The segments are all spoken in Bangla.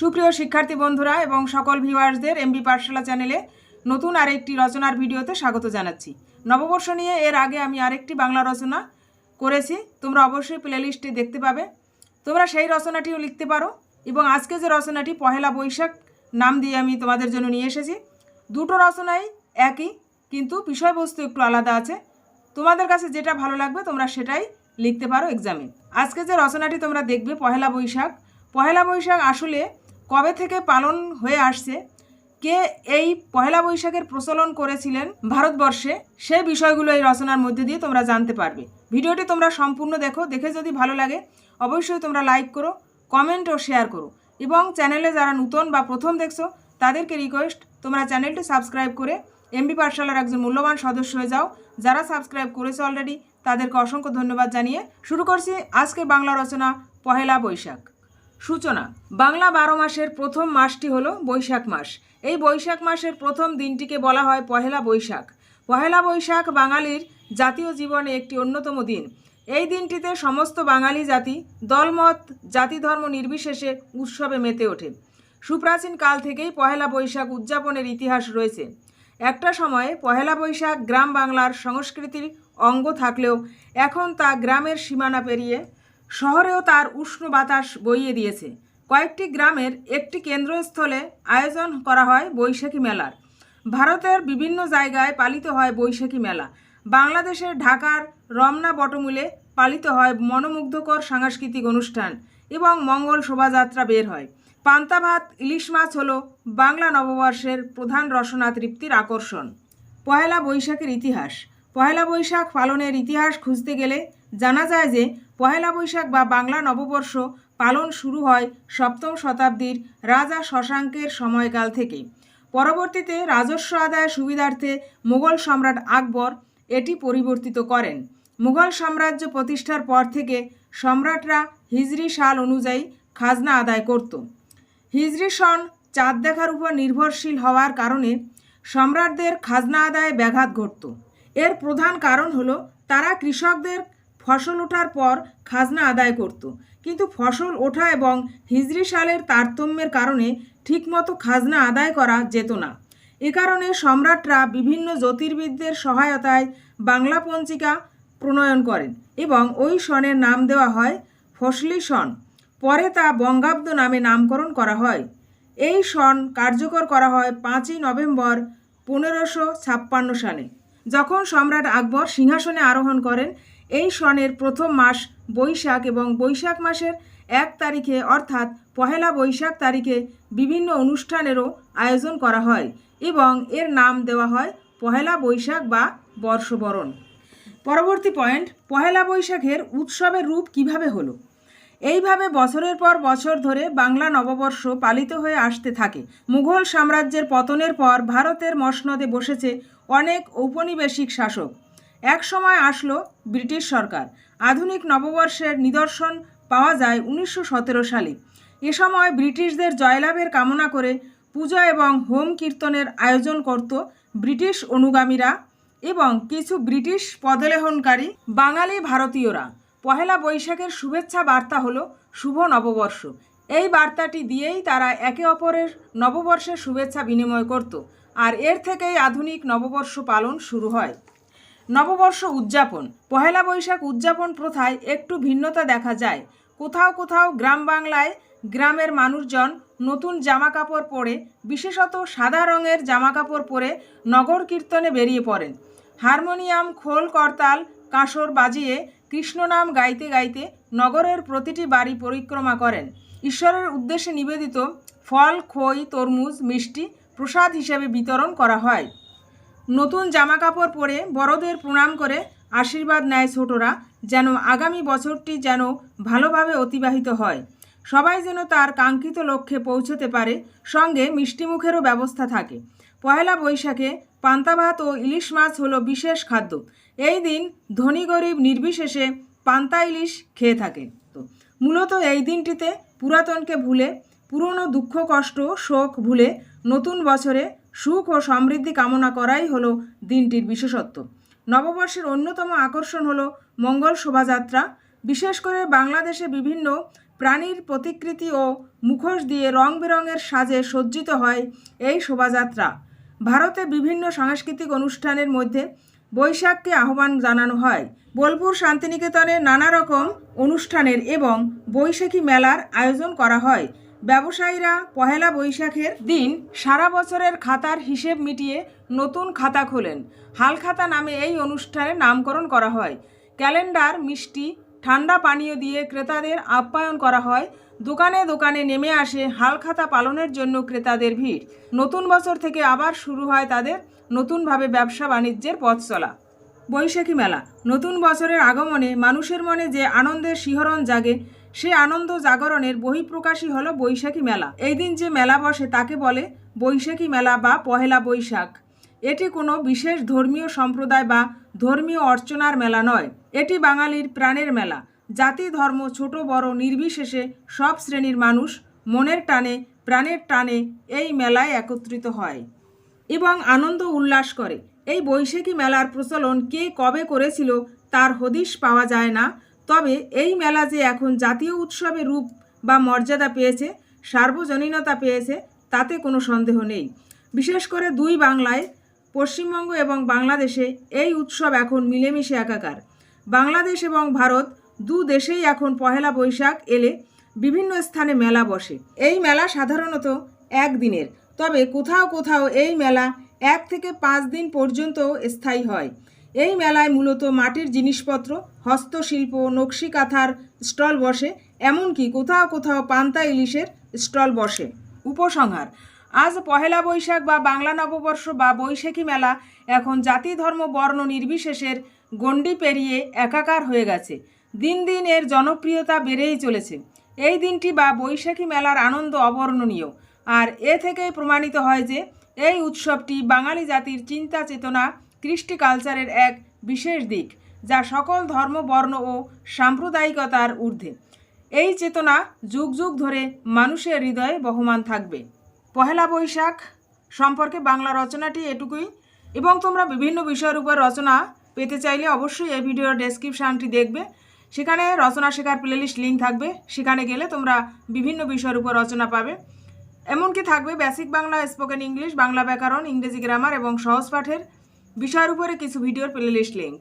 সুপ্রিয় শিক্ষার্থী বন্ধুরা এবং সকল ভিউয়ার্সদের এমবি পাঠশালা চ্যানেলে নতুন আরেকটি রচনার ভিডিওতে স্বাগত জানাচ্ছি। নববর্ষ নিয়ে এর আগে আমি আরেকটি বাংলা রচনা করেছি। তোমরা অবশ্যই প্লেলিস্টে দেখতে পাবে। তোমরা সেই রচনাটিও লিখতে পারো এবং আজকে যে রচনাটি পহেলা বৈশাখ নাম দিয়ে আমি তোমাদের জন্য নিয়ে এসেছি, দুটো রচনাই একই, কিন্তু বিষয়বস্তু একটু আলাদা আছে। তোমাদের কাছে যেটা ভালো লাগবে তোমরা সেটাই লিখতে পারো এক্সামে আজকে যে রচনাটি তোমরা দেখবে পহেলা বৈশাখ পহেলা বৈশাখ আসলে কবে থেকে পালন হয়ে আসছে, কে এই পহেলা বৈশাখের প্রচলন করেছিলেন ভারতবর্ষে সেই বিষয়গুলো এই রচনার মধ্যে দিয়ে তোমরা জানতে পারবে। ভিডিওটি তোমরা সম্পূর্ণ দেখো, দেখে যদি ভালো লাগে, অবশ্যই তোমরা লাইক করো, কমেন্ট ও শেয়ার করো। এবং চ্যানেলে যারা নতুন বা প্রথম দেখছ, তাদেরকে রিকোয়েস্ট তোমরা চ্যানেলটি সাবস্ক্রাইব করে এমবি পাঠশালার একজন মূল্যবান সদস্য হয়ে যাও। যারা সাবস্ক্রাইব করেছে অলরেডি তাদেরকে অসংখ্য ধন্যবাদ জানিয়ে শুরু করছি আজকে বাংলা রচনা, পহেলা বৈশাখ। সূচনা। বাংলা বারো মাসের প্রথম মাসটি হলো বৈশাখ মাস। এই বৈশাখ মাসের প্রথম দিনটিকে বলা হয় পহেলা বৈশাখ। পহেলা বৈশাখ বাঙালির জাতীয় জীবনে একটি অন্যতম দিন। এই দিনটিতে সমস্ত বাঙালি জাতি, দলমত, জাতি ধর্ম নির্বিশেষে উৎসবে মেতে ওঠে। সুপ্রাচীন কাল থেকেই পহেলা বৈশাখ উদযাপনের ইতিহাস রয়েছে। একটা সময়ে পহেলা বৈশাখ গ্রাম বাংলার সংস্কৃতির অঙ্গ থাকলেও এখন তা গ্রামের সীমানা পেরিয়ে শহরেও তার উষ্ণ বাতাস বইয়ে দিয়েছে। কয়েকটি গ্রামের একটি কেন্দ্রস্থলে আয়োজন করা হয় বৈশাখী মেলার। ভারতের বিভিন্ন জায়গায় পালিত হয় বৈশাখী মেলা। বাংলাদেশের ঢাকার রমনা বটমূলে পালিত হয় মনোমুগ্ধকর সাংস্কৃতিক অনুষ্ঠান এবং মঙ্গল শোভাযাত্রা বের হয়। পান্তা ভাত, ইলিশ মাছ হল বাংলা নববর্ষের প্রধান রসনা তৃপ্তির আকর্ষণ। পহেলা বৈশাখের ইতিহাস। পহেলা বৈশাখ পালনের ইতিহাস খুঁজতে গেলে জানা যায় যে পহেলা বৈশাখ বা বাংলা নববর্ষ পালন শুরু হয় সপ্তম শতাব্দীর রাজা শশাঙ্কের সময়কাল থেকে পরবর্তীতে রাজস্ব আদায় সুবিধার্থে মুঘল সম্রাট আকবর এটি পরিবর্তিত করেন। মুঘল সাম্রাজ্য প্রতিষ্ঠার পর থেকে সম্রাটরা হিজরি সাল অনুযায়ী খাজনা আদায় করত। হিজরি সন চাঁদ দেখার উপর নির্ভরশীল হওয়ার কারণে সম্রাটদের খাজনা আদায়ে ব্যাঘাত ঘটত। এর প্রধান কারণ হলো, তারা কৃষকদের ফসল ওঠার পর খাজনা আদায় করত। কিন্তু ফসল ওঠা এবং হিজরি সালের তারতম্যের কারণে ঠিকমতো খাজনা আদায় করা যেত না। এ কারণে সম্রাটরা বিভিন্ন জ্যোতির্বিদদের সহায়তায় বাংলা পঞ্জিকা প্রণয়ন করেন এবং ওই সনের নাম দেওয়া হয় ফসলি সন। পরে তা বঙ্গাব্দ নামে নামকরণ করা হয়। এই সন কার্যকর করা হয় পাঁচই নভেম্বর পনেরোশো ছাপ্পান্ন সালে, যখন সম্রাট আকবর সিংহাসনে আরোহণ করেন এই সনের প্রথম মাস বৈশাখ এবং বৈশাখ মাসের এক তারিখে অর্থাৎ পহেলা বৈশাখ তারিখে বিভিন্ন অনুষ্ঠানেরও আয়োজন করা হয় এবং এর নাম দেওয়া হয় পহেলা বৈশাখ বা বর্ষবরণ। পরবর্তী পয়েন্ট, পহেলা বৈশাখের উৎসবের রূপ কীভাবে হলো? এইভাবে বছরের পর বছর ধরে বাংলা নববর্ষ পালিত হয়ে আসতে থাকে। মুঘল সাম্রাজ্যের পতনের পর ভারতের মসনদে বসেছে অনেক ঔপনিবেশিক শাসক। এক সময় আসলো ব্রিটিশ সরকার। আধুনিক নববর্ষের নিদর্শন পাওয়া যায় উনিশশো সতেরো সালে। এ সময় ব্রিটিশদের জয়লাভের কামনা করে পূজা এবং হোম কীর্তনের আয়োজন করত ব্রিটিশ অনুগামীরা এবং কিছু ব্রিটিশ পদলেহনকারী বাঙালি ভারতীয়রা। পহেলা বৈশাখের শুভেচ্ছা বার্তা হলো শুভ নববর্ষ। এই বার্তাটি দিয়েই তারা একে অপরের নববর্ষের শুভেচ্ছা বিনিময় করত। আর এর থেকেই আধুনিক নববর্ষ পালন শুরু হয়। নববর্ষ উদযাপন। পহেলা বৈশাখ উদযাপন প্রথায় একটু ভিন্নতা দেখা যায়। কোথাও কোথাও গ্রাম বাংলায় গ্রামের মানুষজন নতুন জামা কাপড় পরে, বিশেষত সাদা রঙের জামা কাপড় পরে নগর কীর্তনে বেরিয়ে পড়েন। হারমোনিয়াম, খোল করতাল, কাঁসর বাজিয়ে কৃষ্ণনাম গাইতে গাইতে নগরের প্রতিটি বাড়ি পরিক্রমা করেন। ঈশ্বরের উদ্দেশ্যে নিবেদিত ফল, খই, তরমুজ, মিষ্টি প্রসাদ হিসেবে বিতরণ করা হয়। নতুন জামা কাপড় পরে বড়দের প্রণাম করে আশীর্বাদ নেয় ছোটরা, যেন আগামী বছরটি যেন ভালোভাবে অতিবাহিত হয়। সবাই যেন তার কাঙ্ক্ষিত লক্ষ্যে পৌঁছতে পারে, সঙ্গে মিষ্টিমুখেরও ব্যবস্থা থাকে। পয়লা বৈশাখে পান্তা ভাত ও ইলিশ মাছ হলো বিশেষ খাদ্য। এই দিন ধনী গরিব নির্বিশেষে পান্তা ইলিশ খেয়ে থাকে। তো মূলত এই দিনটিতে পুরাতনকে ভুলে, পুরনো দুঃখ কষ্ট, শোক ভুলে নতুন বছরে সুখ ও সমৃদ্ধি কামনা করাই হলো দিনটির বিশেষত্ব। নববর্ষের অন্যতম আকর্ষণ হলো মঙ্গল শোভাযাত্রা। বিশেষ করে বাংলাদেশে বিভিন্ন প্রাণীর প্রতিকৃতি ও মুখোশ দিয়ে রং বেরঙের সাজে সজ্জিত হয় এই শোভাযাত্রা। ভারতে বিভিন্ন সাংস্কৃতিক অনুষ্ঠানের মধ্যে বৈশাখকে আহ্বান জানানো হয়। বোলপুর শান্তিনিকেতনে নানা রকম অনুষ্ঠানের এবং বৈশাখী মেলার আয়োজন করা হয়। ব্যবসায়ীরা পহেলা বৈশাখের দিন সারা বছরের খাতার হিসেব মিটিয়ে নতুন খাতা খোলেন। হালখাতা নামে এই অনুষ্ঠানে নামকরণ করা হয়। ক্যালেন্ডার, মিষ্টি, ঠান্ডা পানীয় দিয়ে ক্রেতাদের আপ্যায়ন করা হয়। দোকানে দোকানে নেমে আসে হালখাতা পালনের জন্য ক্রেতাদের ভিড়। নতুন বছর থেকে আবার শুরু হয় তাদের নতুনভাবে ব্যবসা বাণিজ্যের পথ চলা। বৈশাখী মেলা, নতুন বছরের আগমনে মানুষের মনে যে আনন্দের শিহরণ জাগে সে আনন্দ জাগরণের বহিঃপ্রকাশই হলো বৈশাখী মেলা। এই দিন যে মেলা বসে তাকে বলে বৈশাখী মেলা বা পহেলা বৈশাখ। এটি কোনো বিশেষ ধর্মীয় সম্প্রদায় বা ধর্মীয় অর্চনার মেলা নয়। এটি বাঙালির প্রাণের মেলা। জাতি, ধর্ম, ছোট, বড়, নির্বিশেষে সব শ্রেণির মানুষ মনের টানে, প্রাণের টানে এই মেলায় একত্রিত হয় এবং আনন্দ উল্লাস করে। এই বৈশাখী মেলার প্রচলন কে কবে করেছিল তার হদিশ পাওয়া যায় না। তবে এই মেলা যে এখন জাতীয় উৎসবে রূপ বা মর্যাদা পেয়েছে, সার্বজনীনতা পেয়েছে, তাতে কোনো সন্দেহ নেই। বিশেষ করে দুই বাংলায়, পশ্চিমবঙ্গ এবং বাংলাদেশে এই উৎসব এখন মিলেমিশে একাকার। বাংলাদেশ এবং ভারত দু দেশেই এখন পহেলা বৈশাখ এলে বিভিন্ন স্থানে মেলা বসে। এই মেলা সাধারণত একদিনের তবে কোথাও কোথাও এই মেলা এক থেকে পাঁচ দিন পর্যন্ত স্থায়ী হয়। এই মেলায় মূলত মাটির জিনিসপত্র, হস্তশিল্প, নকশি কাঁথার স্টল বসে, এমনকি কোথাও কোথাও পান্তা ইলিশের স্টল বসে। উপসংহার, আজ পহেলা বৈশাখ বা বাংলা নববর্ষ বা বৈশাখী মেলা এখন জাতি, ধর্ম, বর্ণ নির্বিশেষের গণ্ডি পেরিয়ে একাকার হয়ে গেছে। দিন দিন এর জনপ্রিয়তা বেড়েই চলেছে। এই দিনটি বা বৈশাখী মেলার আনন্দ অবর্ণনীয়। আর এ থেকেই প্রমাণিত হয় যে এই উৎসবটি বাঙালি জাতির চিন্তা চেতনা কৃষ্টি কালচারের এক বিশেষ দিক, যা সকল ধর্ম, বর্ণ ও সাম্প্রদায়িকতার ঊর্ধ্বে। এই চেতনা যুগ যুগ ধরে মানুষের হৃদয়ে বহমান থাকবে। পহেলা বৈশাখ সম্পর্কে বাংলা রচনাটি এটুকুই। এবং তোমরা বিভিন্ন বিষয়ের উপর রচনা পেতে চাইলে অবশ্যই এই ভিডিওর ডেসক্রিপশানটি দেখবে। সেখানে রচনা শেখার প্লেলিস্ট লিঙ্ক থাকবে। সেখানে গেলে তোমরা বিভিন্ন বিষয়ের উপর রচনা পাবে। এমনকি থাকবে basic Bangla spoken English, Bangla ব্যাকরণ, ইংরেজি গ্রামার এবং সহজ পাঠের বিষয়ের উপরে কিছু ভিডিওর প্লেলিস্ট লিঙ্ক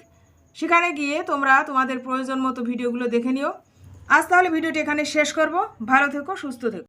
সেখানে গিয়ে তোমরা তোমাদের প্রয়োজন মতো ভিডিওগুলো দেখে নিও। আজ তাহলে ভিডিওটি এখানে শেষ করব। ভালো থেকো, সুস্থ থেকো।